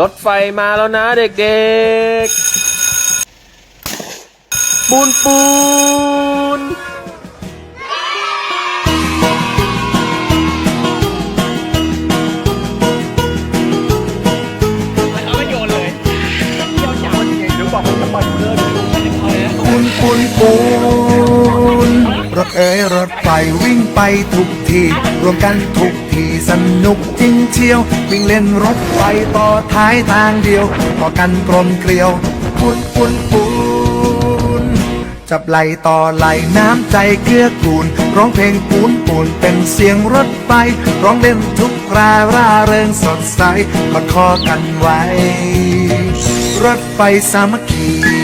รถไฟมาแล้วนะเด็กๆ ปูนปูนเอาไม่โยนเลยเที่ยวจ๋าเดี๋ยวบอกมันจะปล่อยเรือเอาเลยนะปูนปูนปูนรถเอ๋ยรถไฟวิ่งไปทุกทีรวมกันทุก ทีสนุกจริงเชียว วิ่งเล่นรถไฟต่อท้ายทางเดียว ต่อกันกลมเกลียวปูนปูนปูนจับไหลต่อไหลน้ำใจเกื้อกูล ร้องเพลงปูนปูนเป็นเสียงรถไฟ ร้องเล่นทุกคราร่าเริงสดใสกอดคอกันไว้ รถไฟสามัคคี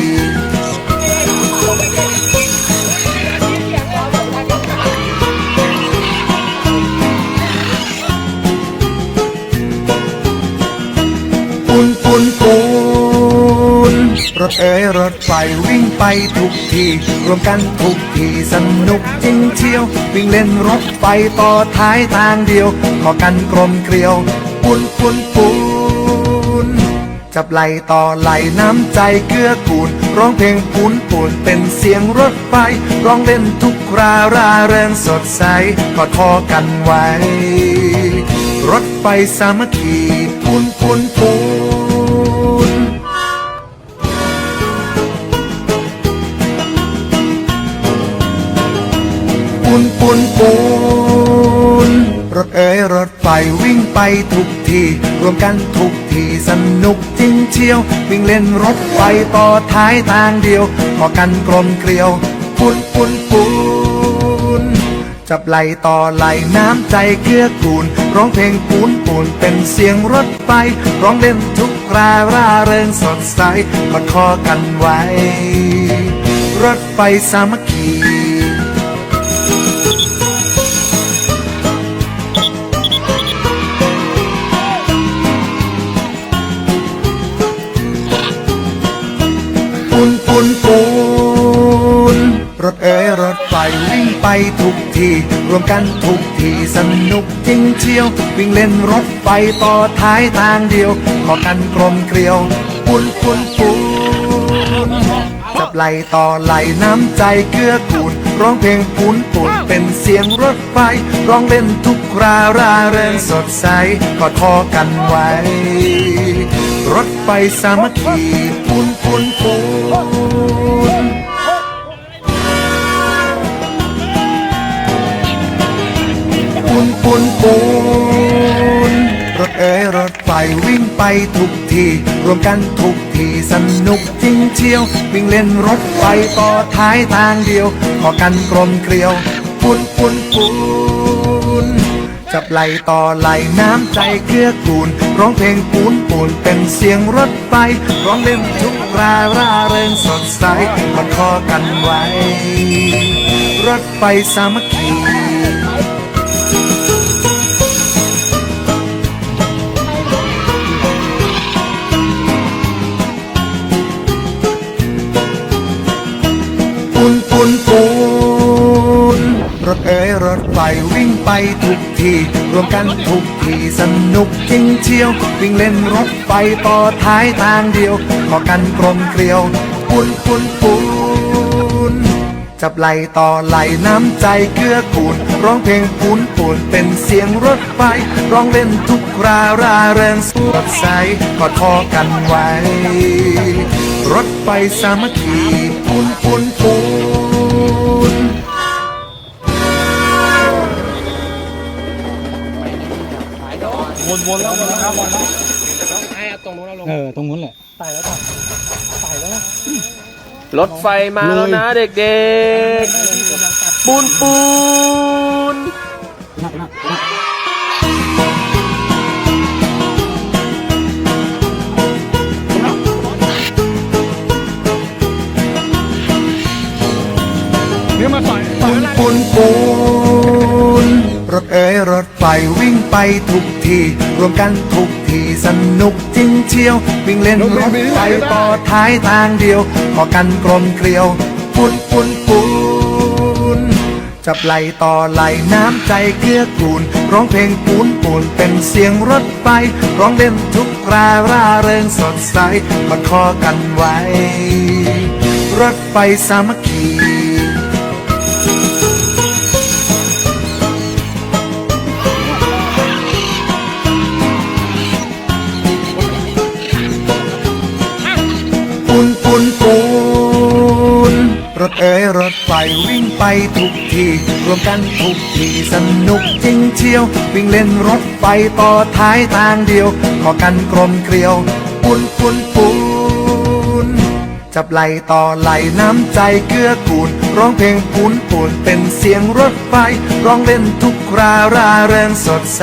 ถเอ๋ยรถไฟวิ่งไปทุกทีรวมกันทุกทีสนุกจริงเชียว วิ่งเล่นรถไฟต่อท้ายทางเดียว ขอกันกลมเกลียวปูนปูนปูนจับไหลต่อไหลน้ำใจเกื้อกูล ร้องเพลงปูนปูนเป็นเสียงรถไฟ ร้องเล่นทุกคราราเริงสดใสกอดคอกันไว้ รถไฟสามัคคีปูนปูนปูน ไปทุกที รวมกันทุกทีสนุกจริงเชียว วิ่งเล่นรถไฟต่อท้ายทางเดียวพอกันกลมเกลียวปูนปูนปูนจับไหลต่อไหลน้ำใจเกื้อกูล ร้องเพลงปูนปูนเป็นเสียงรถไฟ ร้องเล่นทุกคราร่าเริงสดใสกอดคอกันไว้ รถไฟสามัคคี ไปทุกที่รวมกันทุกที่สนุกจริงเชียว วิ่งเล่นรถไฟต่อท้ายทางเดียวขอกันกลมเกลียวปูนปูนปูนจับไหลต่อไหลน้ำใจเกื้อกูลร้องเพลงปูนปูนเป็นเสียงรถไฟร้องเล่นทุกคราราเริงสดใสกอดคอกันไว้ รถไฟสามัคคีปูนปูนปูน ปูนรถเอ๋ยรถไฟวิ่งไปทุกที รวมกันทุกทีสนุกจริงเชียว วิ่งเล่นรถไฟต่อท้ายทางเดียว ขอกันกลมเกลียวปูนปูนปูนจับไหลต่อไหลน้ำใจเกื้อกูล ร้องเพลงปูนปูนเป็นเสียงรถไฟร้องเล่นทุกราร่าเริงสดใสกอดคอกันไว้ รถไฟสามัคคี ไฟวิ่งไปทุกทีรวมกันทุกทีสนุกจริงเชียว วิ่งเล่นรถไฟต่อท้ายทางเดียวขอกันกลมเกลียวปูนปูนปูนจับไหลต่อไหลน้ำใจเกื้อกูลร้องเพลงปูนปูนเป็นเสียงรถไฟร้องเล่นทุกราราเริงสดใสกอดคอกันไว้ รถไฟสามัคคีปูน วนแล้ววนแล้ววนแล้วให้ตรงนู้นเราลงเออตรงนู้นแหละไต่แล้วต่อไต่แล้วรถไฟมาแล้วนะเด็กๆ ปูนปูนเนี่ยมาต่ปูนปูนปูนรถเอ๋ยรถไฟวิ่ง ไปทุกที รวมกันทุกทีสนุกจริงเชียว วิ่งเล่นรถไฟต่อท้ายทางเดียวขอกันกลมเกลียวปูนปูนปูนจับไหลต่อไหลน้ำใจเกื้อกูล ร้องเพลงปูนปูนเป็นเสียงรถไฟร้องเล่นทุกราร่าเริงสดใสมาคอกันไว้ รถไฟสามัคคี ไฟวิ่งไปทุกที รวมกันทุกทีสนุกจริงเชียว วิ่งเล่นรถไฟต่อท้ายทางเดียว ขอกันกลมเกลียวปูนปูนปูนจับไหลต่อไหลน้ำใจเกื้อกูล ร้องเพลงปูนปูนเป็นเสียงรถไฟ ร้องเล่นทุกราราเริงสดใส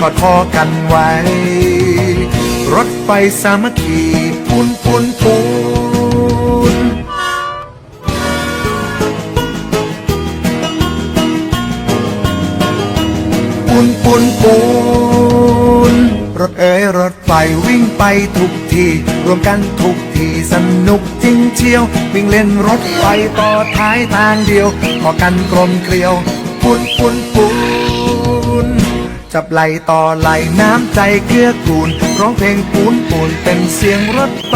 กอดคอกันไว้ รถไฟสามัคคีปูนปูนปูน ปูนปูนปูน รถเอ๋ยรถไฟวิ่งไปทุกที รวมกันทุกทีสนุกจริงเชียว วิ่งเล่นรถไฟต่อท้ายทางเดียวขอกันกลมเกลียวปูนปูนปูน จับไหลต่อไหลน้ำใจเกื้อกูล ร้องเพลงปูนปูนเป็นเสียงรถไฟ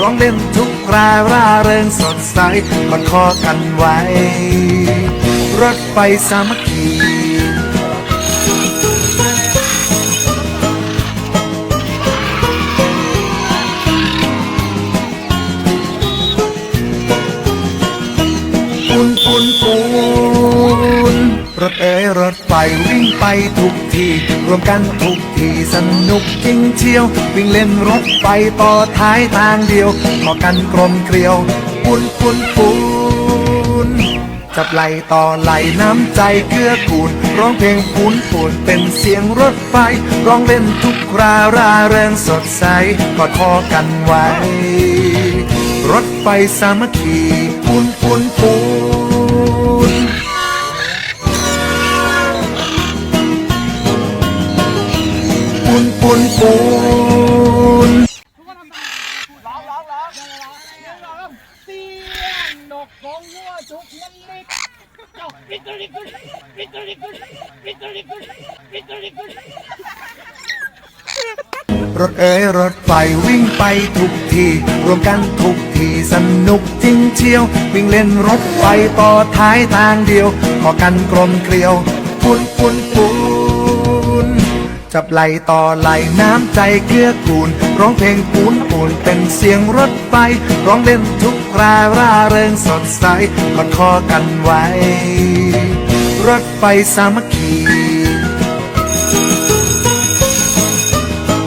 ร้องเล่นทุกราร่าเริงสดใสกอดคอกันไว้ รถไฟสามัคคี ไปทุกทีรวมกันทุกทีสนุกจริงเชียว วิ่งเล่นรถไฟต่อท้ายทางเดียวขอกันกลมเกลียวปูนปูนปูนจับไหลต่อไหลน้ำใจเกื้อกูลร้องเพลงปูนปูนเป็นเสียงรถไฟร้องเล่นทุกคราร่าเริงสดใสกอดคอกันไว้ รถไฟสามัคคีปูนปูนปูน ลิกลิกรถเอ๋ยรถไฟวิ่งไปทุกทีรวมกันทุกทีสนุกจริงเชียว วิ่งเล่นรถไฟต่อท้ายทางเดียวขอกันกลมเกลียวปูนปูนปูน จับไหลต่อไหลน้ำใจเกื้อกูล ร้องเพลงปูนปูนเป็นเสียงรถไฟ ร้องเล่นทุกราร่าเริงสดใสกอดคอกันไว้ รถไฟสามัคคี